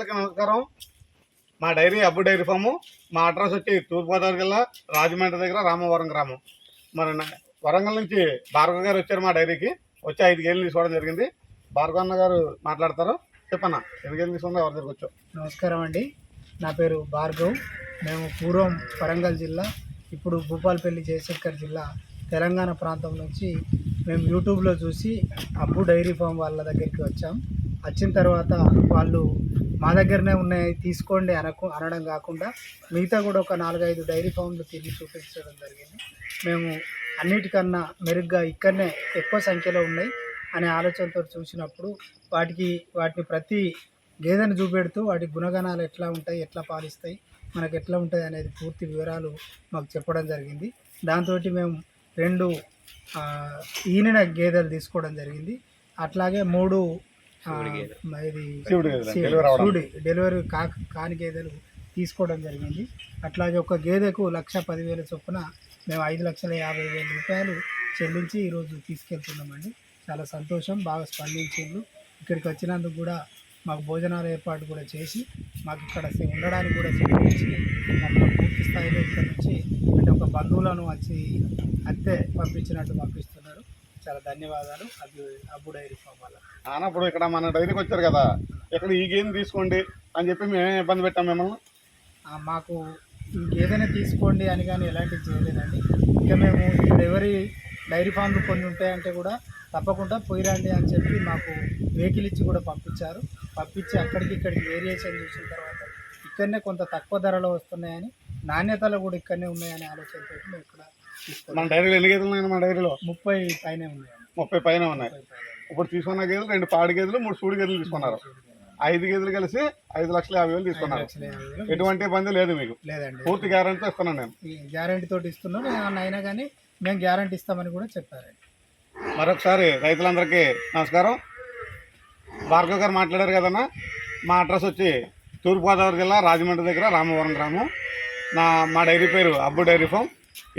నమస్కారం. మా డైరీ అబ్బు dairy farm. మా అడ్రస్ వచ్చి తూర్పుగోదావరి జిల్లా రాజమండ్రి దగ్గర రామవరం గ్రామం. మరి వరంగల్ నుంచి భార్గవ గారు వచ్చారు మా డైరీకి. వచ్చి ఐదు గేలు తీసుకోవడం జరిగింది. భార్గవ అన్న గారు మాట్లాడతారు. చెప్పన్న ఎన్ని గేలు తీసుకుందా ఎవరి దగ్గర వచ్చావు? నమస్కారం అండి. నా పేరు భార్గవ్. మేము పూర్వం వరంగల్ జిల్లా ఇప్పుడు భూపాలపల్లి జయశంకర్ జిల్లా తెలంగాణ ప్రాంతం నుంచి మేము యూట్యూబ్లో చూసి అబ్బు డైరీ ఫామ్ వాళ్ళ దగ్గరికి వచ్చాం. వచ్చిన తర్వాత వాళ్ళు మా దగ్గరనే ఉన్నాయి తీసుకోండి అనకు అనడం కాకుండా మిగతా కూడా ఒక నాలుగైదు డైరీ ఫామ్లు తిరిగి చూపించడం జరిగింది. మేము అన్నిటికన్నా మెరుగ్గా ఇక్కడనే ఎక్కువ సంఖ్యలో ఉన్నాయి అనే ఆలోచనతో చూసినప్పుడు వాటికి వాటిని ప్రతి గేదెను చూపెడుతూ వాటి గుణగణాలు ఎట్లా ఉంటాయి ఎట్లా పాలిస్తాయి మనకు ఎట్లా ఉంటుంది అనేది పూర్తి వివరాలు మాకు చెప్పడం జరిగింది. దాంతో మేము రెండు ఈనిన గేదెలు తీసుకోవడం జరిగింది. అట్లాగే మూడు శివుడి డెలివరీ కా కాని గేదెలు తీసుకోవడం జరిగింది. అట్లాగే ఒక గేదెకు లక్ష పదివేల చొప్పున మేము ఐదు లక్షల యాభై వేల రూపాయలు చెల్లించి ఈరోజు తీసుకెళ్తున్నామండి. చాలా సంతోషం బాగా స్పందించిండ్రు. ఇక్కడికి వచ్చినందుకు కూడా మాకు భోజనాల ఏర్పాటు కూడా చేసి మాకు ఇక్కడ ఉండడానికి కూడా సేకరించి మమ్మల్ని పూర్తి స్థాయిలో ఇక్కడ నుంచి అంటే ఒక బంధువులను వచ్చి అత్తే పంపించినట్టు పంపిస్తున్నారు చాలా ధన్యవాదాలు. అబ్బు అబ్బు డైరీ ఫామ్ వాళ్ళ నాన్న ఇప్పుడు ఇక్కడ మన డైరీకి వచ్చారు కదా ఇక్కడ ఈ గేమ్ తీసుకోండి అని చెప్పి మేమే ఇబ్బంది పెట్టాం మిమ్మల్ని? మాకు ఏదైనా తీసుకోండి అని కానీ ఎలాంటివి చేయలేదండి. ఇక మేము ఇక్కడ ఎవరి డైరీ ఫామ్లు కొన్ని ఉంటాయంటే కూడా తప్పకుండా పోయిరండి అని చెప్పి మాకు వెహికల్ ఇచ్చి కూడా పంపించారు. పంపించి అక్కడికి ఇక్కడికి వేరియేషన్ చూసిన తర్వాత ఇక్కడనే కొంత తక్కువ ధరలో వస్తున్నాయని నాణ్యతలు కూడా ఇక్కడనే ఉన్నాయనే ఆలోచనతో మేము ఇక్కడ మన డైరీలో ఎన్ని గేదెలు ఉన్నాయి మన డైరీలో? ముప్పై పైనే ఉన్నాయండి ముప్పై పైన ఉన్నాయి. ఇప్పుడు తీసుకున్న గేదెలు రెండు పాడి గేదెలు మూడు సూడి గేదెలు తీసుకున్నారు. ఐదు గేదెలు కలిసి ఐదు లక్షల యాభై వేలు తీసుకున్నారు. ఎటువంటి ఇబ్బంది లేదు మీకు. లేదండి. పూర్తి గ్యారంటీ ఇస్తున్నాను నేను. గ్యారంటీ తోటి ఇస్తున్నాం. ఏమన్నా అయినా కానీ మేము గ్యారంటీ ఇస్తామని కూడా చెప్పారండి మరొకసారి రైతులందరికీ నమస్కారం. భార్గవ్ గారు మాట్లాడారు కదన్నా? మా అడ్రస్ వచ్చి తూర్పుగోదావరి జిల్లా రాజమండ్రి దగ్గర రామవరం గ్రామం. నా మా డైరీ పేరు అబ్బు డైరీ ఫామ్.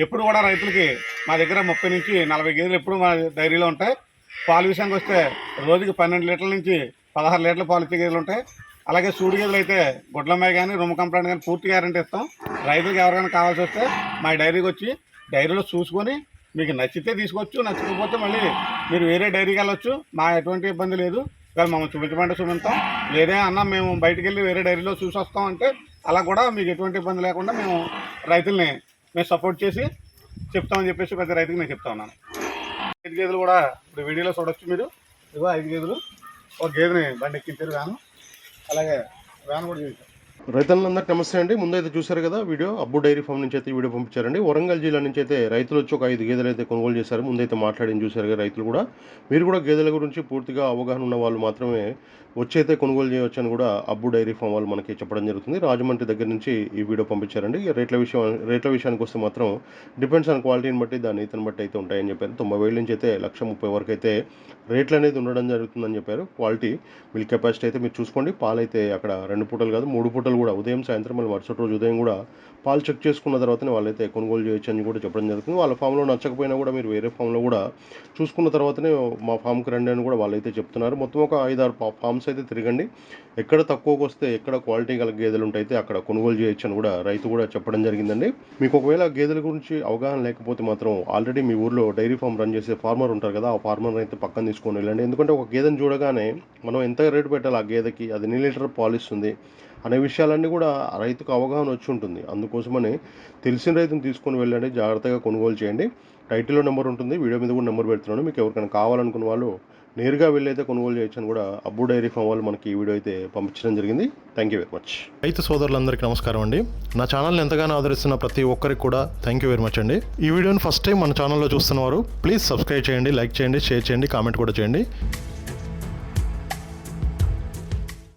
ఎప్పుడు కూడా రైతులకి మా దగ్గర ముప్పై నుంచి నలభై గేదెలు ఎప్పుడు మా డైరీలో ఉంటాయి. పాలు విషయానికి వస్తే రోజుకి పన్నెండు లీటర్ల నుంచి పదహారు లీటర్ల పాలు ఇచ్చే గేదెలు ఉంటాయి. అలాగే సూడి గేదెలు అయితే గుడ్లమ్మాయి కానీ రొమ్మ కంప్లైంట్ కానీ పూర్తి గ్యారంటీ ఇస్తాం. రైతులకు ఎవరికైనా కావాల్సి వస్తే మా డైరీకి వచ్చి డైరీలో చూసుకొని మీకు నచ్చితే తీసుకోవచ్చు నచ్చకపోతే మళ్ళీ మీరు వేరే డైరీకి వెళ్ళొచ్చు. మా ఎటువంటి ఇబ్బంది లేదు. కానీ మమ్మల్ని చూపించమంటే చూపిస్తాం. లేదే అన్న మేము బయటికి వెళ్ళి వేరే డైరీలో చూసి వస్తాం అంటే అలా కూడా మీకు ఎటువంటి ఇబ్బంది లేకుండా మేము రైతుల్ని మేము సపోర్ట్ చేసి చెప్తామని చెప్పేసి ప్రతి రైతుకి నేను చెప్తా ఉన్నాను. ఐదు గేదెలు కూడా ఇప్పుడు వీడియోలో చూడొచ్చు మీరు. ఇదిగో ఐదు గేదెలు. ఒక గేదెని బండి ఎక్కించారు వ్యాను. అలాగే వ్యాన్ కూడా చూపించారు. రైతులందరికీ నమస్తే అండి. ముందైతే చూశారు కదా వీడియో. అబ్బు డైరీ ఫామ్ నుంచి అయితే వీడియో పంపించారండి. వరంగల్ జిల్లా నుంచి అయితే రైతులు వచ్చి ఒక ఐదు గేదెలు అయితే కొనుగోలు చేశారు. ముందైతే మాట్లాడి చూశారు కదా రైతులు కూడా. మీరు కూడా గేదెల గురించి పూర్తిగా అవగాహన ఉన్న వాళ్ళు మాత్రమే వచ్చి అయితే కొనుగోలు చేయవచ్చు అని కూడా అబ్బు డైరీ ఫామ్ వాళ్ళు మనకి చెప్పడం జరుగుతుంది. రాజమండ్రి దగ్గర నుంచి ఈ వీడియో పంపించారండి. రేట్ల విషయం రేట్ల విషయానికి వస్తే మాత్రం డిపెండ్స్ ఆన్ క్వాలిటీని బట్టి దాని ఇతను బట్టి అయితే ఉంటాయని చెప్పారు. తొంభై వేల నుంచి అయితే లక్ష ముప్పై వరకు అయితే రేట్లు అనేది ఉండడం జరుగుతుందని చెప్పారు. క్వాలిటీ మిల్క్ కెపాసిటీ అయితే మీరు చూసుకోండి. పాలైతే అక్కడ రెండు పూటలు కాదు మూడు పూటలు కూడా ఉదయం సాయంత్రం మళ్ళీ మరుసటి రోజు ఉదయం కూడా పాలు చెక్ చేసుకున్న తర్వాతనే వాళ్ళైతే కొనుగోలు చేయొచ్చు అని కూడా చెప్పడం జరుగుతుంది. వాళ్ళ ఫామ్లో నచ్చకపోయినా కూడా మీరు వేరే ఫామ్లో కూడా చూసుకున్న తర్వాతనే మా ఫామ్కి రండి అని కూడా వాళ్ళైతే చెప్తున్నారు. మొత్తం ఒక ఐదారు ఆరు ఫామ్స్ అయితే తిరగండి. ఎక్కడ తక్కువకు వస్తే ఎక్కడ క్వాలిటీ గల గేదెలు ఉంటాయితే అక్కడ కొనుగోలు చేయొచ్చు అని కూడా రైతు కూడా చెప్పడం జరిగిందండి. మీకు ఒకవేళ గేదెల గురించి అవగాహన లేకపోతే మాత్రం ఆల్రెడీ మీ ఊర్లో డైరీ ఫామ్ రన్ చేసే ఫార్మర్ ఉంటారు కదా ఆ ఫార్మర్ అయితే పక్కన తీసుకొని వెళ్ళండి. ఎందుకంటే ఒక గేదెను చూడగానే మనం ఎంత రేటు పెట్టాలి ఆ గేదెకి? అది ఎన్ని లీటర్ పాలు ఇస్తుంది. అనే విషయాలన్నీ కూడా రైతుకు అవగాహన వచ్చి ఉంటుంది. అందుకోసమని తెలిసిన రైతుని తీసుకొని వెళ్ళండి జాగ్రత్తగా కొనుగోలు చేయండి. టైటిల్లో నెంబర్ ఉంటుంది వీడియో మీద కూడా నెంబర్ పెడుతున్నాను. మీకు ఎవరికైనా కావాలనుకున్న వాళ్ళు నేరుగా వెళ్ళి అయితే కొనుగోలు చేయొచ్చు అని కూడా అబ్బు డైరీ ఫామ్ వాళ్ళు మనకి ఈ వీడియో అయితే పంపించడం జరిగింది. థ్యాంక్ యూ వెరీ మచ్ రైతు సోదరులందరికీ నమస్కారం అండి. నా ఛానల్ని ఎంతగానో ఆదరిస్తున్న ప్రతి ఒక్కరికి కూడా థ్యాంక్ యూ వెరీ మచ్ అండి. ఈ వీడియోని ఫస్ట్ టైం మన ఛానల్లో చూస్తున్నవారు ప్లీజ్ సబ్స్క్రైబ్ చేయండి లైక్ చేయండి షేర్ చేయండి కామెంట్ కూడా చేయండి.